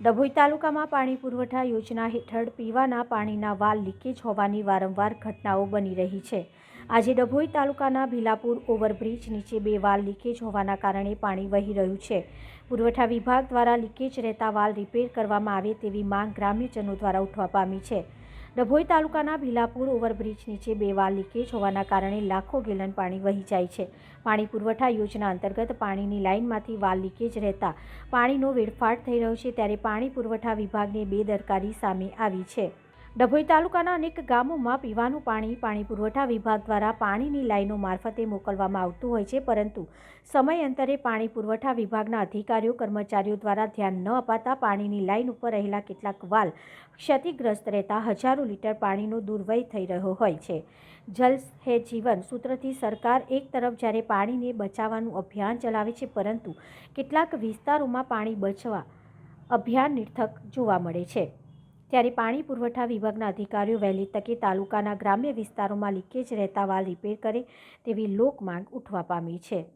ડભોઈ તાલુકામાં પાણી પુરવઠા યોજના હેઠળ પીવાના પાણીના વાલ લીકેજ હોવાની વારંવાર ઘટનાઓ બની રહી છે. આજે ડભોઈ તાલુકાના ભીલાપુર ઓવરબ્રિજ નીચે બે વાલ લીકેજ હોવાના કારણે પાણી વહી રહ્યું છે. પુરવઠા વિભાગ દ્વારા લીકેજ રહેતા વાલ રિપેર કરવામાં આવે તેવી માંગ ગ્રામ્યજનો દ્વારા ઉઠવા પામી છે. ડભોઈ તાલુકાના ભીલાપુર ઓવરબ્રિજ નીચે બે વાલ લીકેજ હોવાના કારણે લાખો ગેલન પાણી વહી જાય છે. પાણી પુરવઠા યોજના અંતર્ગત પાણીની લાઇનમાંથી વાલ લીકેજ રહેતા પાણીનો વેડફાટ થઈ રહ્યો છે ત્યારે પાણી પુરવઠા વિભાગની બેદરકારી સામે આવી છે. ડભોઈ તાલુકાના અનેક ગામોમાં પીવાનું પાણી પાણી પુરવઠા વિભાગ દ્વારા પાણીની લાઈનો મારફતે મોકલવામાં આવતું હોય છે, પરંતુ સમયાંતરે પાણી પુરવઠા વિભાગના અધિકારીઓ, કર્મચારીઓ દ્વારા ધ્યાન ન અપાતા પાણીની લાઈન ઉપર રહેલા કેટલાક વાલ ક્ષતિગ્રસ્ત રહેતા હજારો લીટર પાણીનો દુર્વય થઈ રહ્યો હોય છે. જલ હે જીવન સૂત્રથી સરકાર એક તરફ જ્યારે પાણીને બચાવવાનું અભિયાન ચલાવે છે, પરંતુ કેટલાક વિસ્તારોમાં પાણી બચવા અભિયાન નિર્થક જોવા મળે છે. ત્યારે પાણી પુરવઠા વિભાગના અધિકારીઓ વહેલી તકે તાલુકાના ગ્રામ્ય વિસ્તારોમાં લીકેજ રહેતા વાલ રિપેર કરે તેવી લોક માંગ ઉઠવા પામી છે.